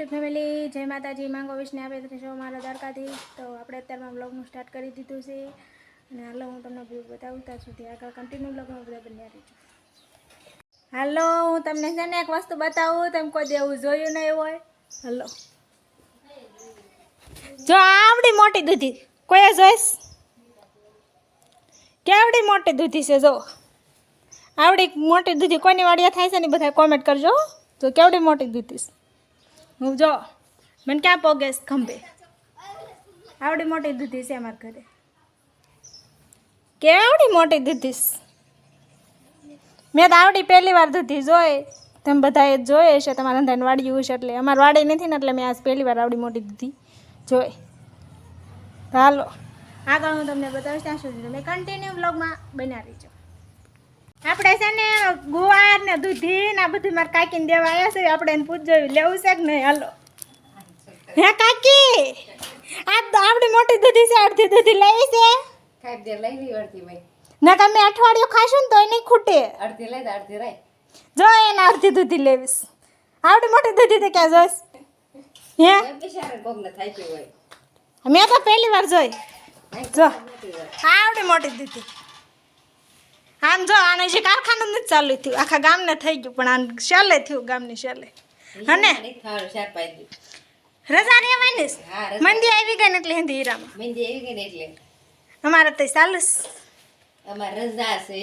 YouTube family જય માતાજી, માંગો વિષ્ણુ આપે છો મારા દ્વારકાથી તો આપણે અત્યારમાં બ્લોગનું સ્ટાર્ટ કરી દીધું છે. અને હાલો હું તમને વ્યૂ બતાવું, ત્યાં સુધી આગળ કન્ટિન્યુ બ્લોગમાં બધા બન્યા રહીશું હાલો, હું તમને છે ને એક વસ્તુ બતાવું, તમે કોઈ દેવું જોયું નહીં હોય. હલો. જો આવડી મોટી દૂધી. કોઈ જોઈશ? કેવડી મોટી દૂધી છે, જો. આવડી મોટી દૂધી. કોની વાડિયા થાય છે ને બધા કોમેન્ટ કરજો તો કેવડી મોટી દૂધી છે. હું જો, મને ક્યાં પોગેસ ખંભે? આવડી મોટી દૂધી છે અમારા ઘરે. કેવડી મોટી દૂધીશ મેં તો આવડી પહેલી વાર દૂધી જોઈ. તમે બધાએ જોઈએ હશે, તમારા ધન વાડ્યું હશે એટલે. અમારે વાડી નથી ને એટલે મેં આજ પહેલી વાર આવડી મોટી દૂધી જોઈ. હાલો. આગળ હું તમને બતાવીશ, ત્યાં સુધી તમે કન્ટિન્યુ બ્લોગમાં બનાવી રહીજો. આપણે છે ને ગુવાર ને દૂધી ને આ બધું મારે કાકીને દેવા આવ્યા છે. આપણે એને પૂછજો લેવું છે કે નહીં? હાલો. હે કાકી? આ આપણી મોટી દૂધી છે અડધી દૂધી લેવી છે? ખાઈ દે લઈ લી અડધી ભાઈ. ના તમે અઠવાડિયું ખાશો ને તો એ નહીં ખૂટે. અડધી લઈ અડધી રહી જો એને અડધી દૂધી લેવીશ. આવડી મોટી દૂધી તો ક્યાં જોઈશ? હે? મેં તો પહેલી વાર જોઈ. જો. આવડી મોટી દીધી. આમ જો આને જે કારખાનું નથી ચાલુ થયું. આખા ગામને થઈ ગયું પણ આને શેલે થયું ગામની શેલે. હને. રજા હા, રજા. મંદી આવી ગઈ ને એટલે હિન્દી હીરામાં. મંદી આવી ગઈ ને એટલે. અમારે તો ચાલુ અમારે રજા છે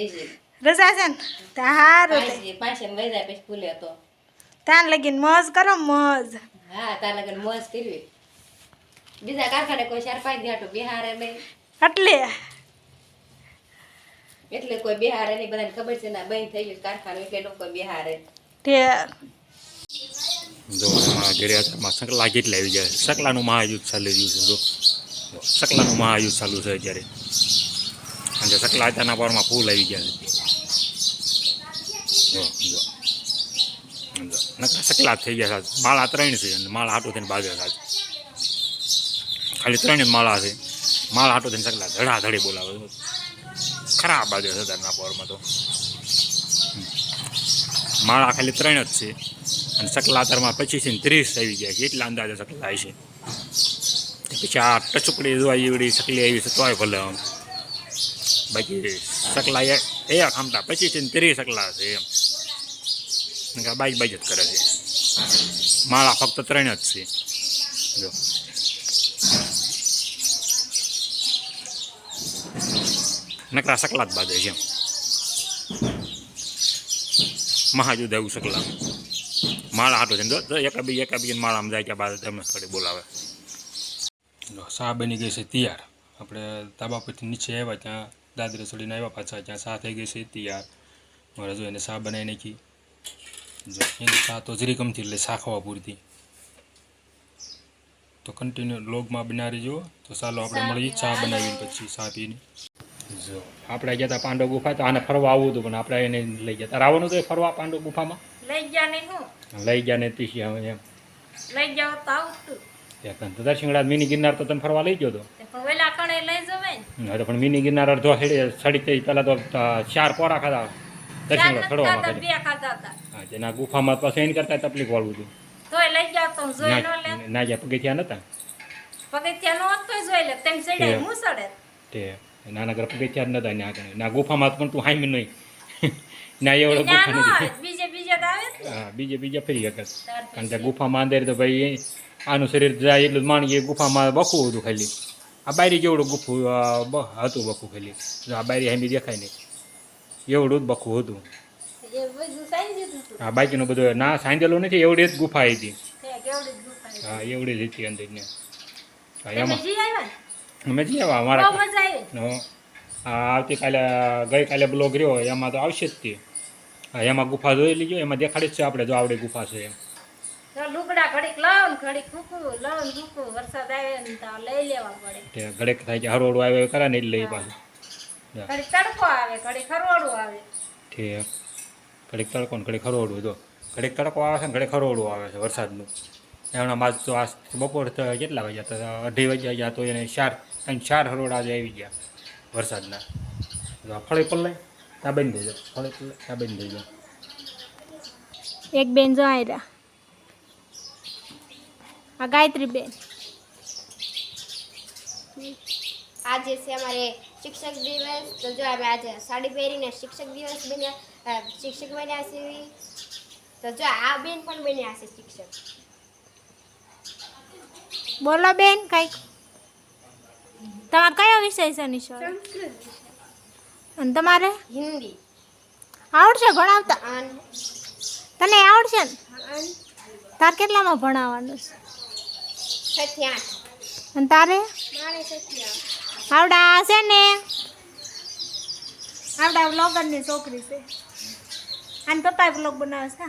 રજા છે ને? તારું પાસે પાંચ પાંચે જાય પછી ફૂલે તો. ત્યાં લગીન મોજ કરો મોજ. હા તાર લગીન મોજ કરવી. બીજા કારખાને કોઈ પાઈ દે હાટું બિહારે નહીં એટલે. એટલે કોઈ બિહારે નહીં બધાને ખબર છે ને બંધ થઈ ગયું કારખાનું એટલે લોકો બિહારે. જો એમાં ઘરે સકલા કેટલા આવી જાય? સકલાનું મહાયુદ્ધ ચાલી રહ્યું છે જો. સકલાનું મહાયુદ્ધ ચાલુ છે અત્યારે. અને સકલા અત્યારના પરમાં ફૂલ આવી ગયા છે. જો નકરા સકલા થઈ ગયા છે. માળા ત્રણ છે અને માળા હાટો થઈને બાજુ છે ખાલી ત્રણ જ માળા છે. માળા હાટો થઈને સકલા ધડા ધડી બોલાવે ખરાબ બાજુ છે અત્યારના પરમાં તો માળા ખાલી ત્રણ જ છે અને સકલાતરમાં પચીસ ને ત્રીસ આવી ગયા છે એટલા અંદાજે સકલા છે તે પછી આ ટચુકડી જોવા એવડી સકલી આવી છે તોય ભલે આમ બાકી સકલા એ એક આમતા પચીસ ને ત્રીસ સકલા છે એમ નકર બાઈક બાઈક જ કરે છે માળા ફક્ત ત્રણ જ છે જો નકરા સકલા જ બાંધે છે એમ. મહાજુદ એવું સકલા માળા હાટો છે ને જો એકા બી માળામાં જાય ત્યાં બાદ તમે થોડી બોલાવે. સા બની ગઈ છે તૈયાર. આપણે તાબા પરથી નીચે આવ્યા ત્યાં દાદરે ચડીને આવ્યા પાછા ત્યાં સા થઈ ગઈ છે તૈયાર. મારે જો એને સા બનાવી નાખી. જો એની સા તો જરી કમથી એટલે સા ખાવા પૂરતી. તો કન્ટિન્યુ લોગમાં બનાવી જુઓ તો ચાલો આપણે મળીએ ચા બનાવીને પછી સા પીને. જો આપણે ગયા હતા પાંડવ ગુફા તો આને ફરવા આવવું હતું પણ આપણે એને લઈ ગયા તારે તો ફરવા પાંડવ ગુફામાં? લઈ ગયા નહીં હું. લઈ ગયા ને તીસી હવે એમ. લઈ ગયા તો આવતું. ત્યાં તો દર્શિંગડા મિની ગિરનાર તો તમે ફરવા લઈ ગયો તો? પણ વેલા કણે લઈ જવાય ને. પણ મિની ગિરનાર અડધો સડી સડી થઈ પહેલાં તો ચાર પોરા ખાધા. દર્શિંગડા ખાતા બે હતા. હા જેના ગુફામાં પાછું એને કરતા તકલીફ વાળવું હતું. તોય લઈ તો જોઈ ન લે. ના ના જ્યાં પગથિયા નતા? પગથિયા નો હોત જોઈ લે તેમ ચડે હે. તે નાના ઘર પગથિયા જ નતા ત્યાં આગળ ના ગુફામાં પણ તું હાઈમ નહીં ના એવડો ગુફા નથી હા બીજે બીજે ફરી ત્યાર કારણ કે ગુફામાં અંદર તો ભાઈ આનું શરીર જાય એટલું માણી ગુફામાં બખું હતું ખાલી આ બાયરી જેવડું ગુફું હતું બખું ખાલી આ બાયરી હામી દેખાય નહીં એવડું જ બખું હતું આ બાકીનું બધું ના સાંજેલું નથી એવડી જ ગુફા હતી હા એવડી જ હતી અંદર ને એમાં અમે આવા અમારા મજા આવી. આ આવતીકાલે ગઈકાલે બ્લોગ રહ્યો એમાં તો આવશે જ તે. એમાં ગુફા જોઈ લીજો એમાં દેખાડી જ છે આપણે જો આવડી ગુફા છે એમ. લુગડા ઘડીક લાવ ઘડીક કૂકું લાવ કૂકું વરસાદ આવે ને તો લઈ લેવા પડે. તે ઘડેક થાય છે હરોડું આવે કરે ને લઈ પાછું. ઘડીક તડકો આવે ઘડીક ખરવાડું આવે. તે ઘડીક તડકો ને ઘડીક હરોડું જો. ઘડીક તડકો આવે છે ને ઘડીક હરોડું આવે છે વરસાદનું. એમના માસ તો આ બપોર કેટલા વાગ્યા તો અઢી વાગ્યા ગયા તો એને ચાર ત્રણ ચાર હરોડા આજે આવી ગયા વરસાદના. આ ફળે પલ્લે ત્યાં બંધ થઈ જાય ફળે પલ્લે ત્યાં બંધ થઈ જાય એક બેન જો આવ્યા આ ગાયત્રી બેન. આજે છે અમારે શિક્ષક દિવસ તો જો અમે આજે સાડી પહેરીને શિક્ષક દિવસ બન્યા શિક્ષક બન્યા છે તો જો આ બેન પણ બન્યા છે શિક્ષક. બોલો બેન કંઈક. તમારે કયો વિષય છે નિશાળ અને તમારે? હિન્દી. આવડશે ભણાવતા? તને આવડશે ને? તાર કેટલામાં ભણાવવાનું છે? અને તારે? આવડા છે ને? આવડા બ્લોગરની છોકરી છે. અને પપ્પાએ બ્લોગ બનાવે છે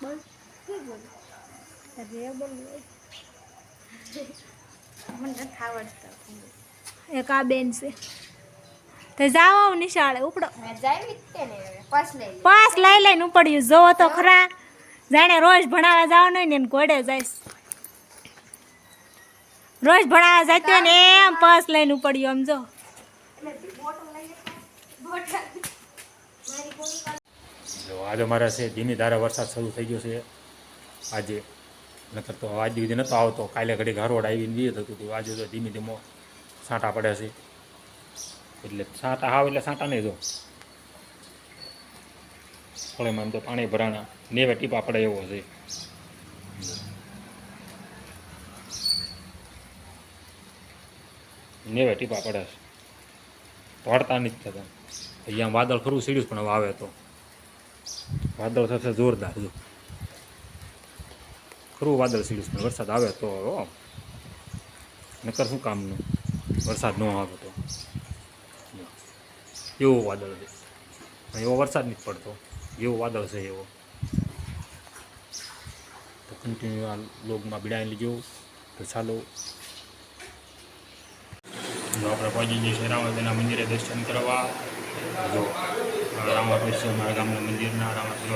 બોલ. બોલ? અરે બોલ. એક આ બેન છે. તો જાઓ નિશાળે ઉપડો. મેં જાવી જ તે ને હવે પાસ લઈ લે પાસ લઈ લઈને ઉપડ્યું. જોવો તો ખરા. જાણે રોજ ભણાવવા જવાનું હોય ને એને ઘોડે જઈશ રોજ ભણાવવા જતો ને એમ પાસ લઈને ઉપડ્યું આમ જો. જો આજે મારે છે ધીમી ધારે વરસાદ શરૂ થઈ ગયો છે. આજે નકર તો આજ સુધી નહોતો આવતો. કાલે ઘડી ઘરોડ આવીને વીએ થતું હતું આજે તો ધીમે ધીમો સાંટા પડે છે. એટલે સાંટા આવે એટલે સાંટા નહીં જો. ફળેમાં એમ તો પાણી ભરાણા નેવે ટીપા પડે એવો છે. નેવે ટીપા પડે છે. પડતા નથી થતા. અહીંયા વાદળ ખરું સીડ્યું પણ હવે આવે તો. વાદળ થશે જોરદાર જો. ખરું, વાદળ સીડ્યું વરસાદ આવે તો નકર શું કામનું વરસાદ ન આવે તો. એવો વાદળ છે. એવો વરસાદ નથી પડતો. એવો વાદળ છે એવો. તો કન્ટિન્યુ આ લોગમાં બિડાઈ લીજો. તો ચાલો. આપણે પહોંચી જઈએ છીએ રામાદેના મંદિરે દર્શન કરવા, જો રામાપીર મારા ગામના મંદિરના રામાપીર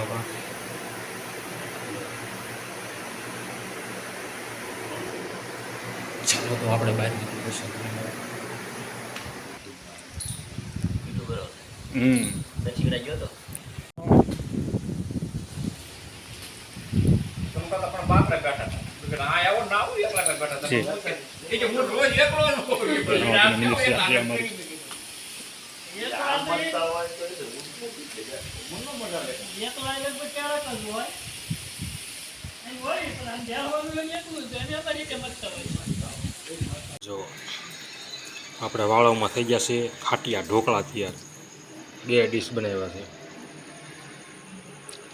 તો આપણે બહાર નીકળી દર્શન કરીને હમ. છે. રામાપીરના મંદિર છે આપણે અમારું. જો આપણે વાળામાં થઈ ગયા છે ખાટિયા ઢોકળા તૈયાર બે ડીશ બનાવ્યા છે.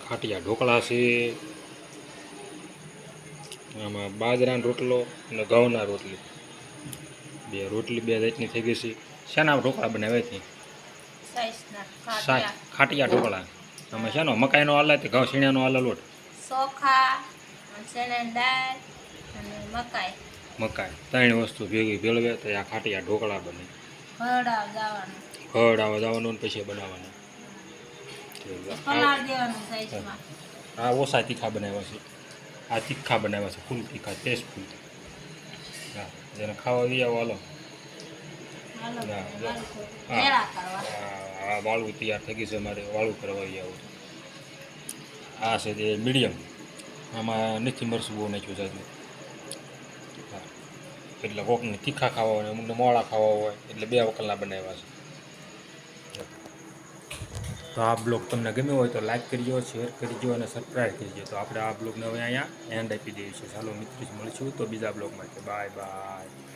ખાટિયા ઢોકળા છે આમાં બાજરાનો રોટલો અને ઘઉંના રોટલી. બે રોટલી બે જાતની થઈ ગઈ છે. શાના ઢોકળા બનાવ્યા છે? ખાટિયા. ઢોકળા. આમાં શાનો મકાઈનો હાલે કે ઘઉં શીણાનો હાલે લોટ ચોખા દાળ અને મકાઈ. મકાઈ ત્રણ વસ્તુ ભેગી ભેળવે તો આ ખાટિયા ઢોકળા બને. ભરડાવ આવે જવાનું ને પછી બનાવવાનું. આ ઓછા તીખા બનાવ્યા છે. આ તીખા બનાવ્યા છે. ફૂલ તીખા ટેસ્ટફુલ. હા. જેને ખાવા દઈએ આવો હાલો. હા. વાળું તૈયાર થઈ ગયું છે મારે વાળું કરવા આવું. આ છે તે મીડિયમ. આમાં નથી મરસું બહુ નાખ્યું હા એટલે કોકને તીખા ખાવા હોય અમુકને મોળા ખાવા હોય એટલે બે વકલના બનાવ્યા છે. તો આ બ્લોગ તમને ગમ્યો હોય તો લાઈક કરજો, શેર કરજો અને સબસ્ક્રાઈબ કરજો. તો આપણે આ બ્લોગને હવે અહીંયા એન્ડ આપી દઈએ છીએ. ચાલો મિત્રો, મળીશું તો બીજા બ્લોગમાં. Bye bye.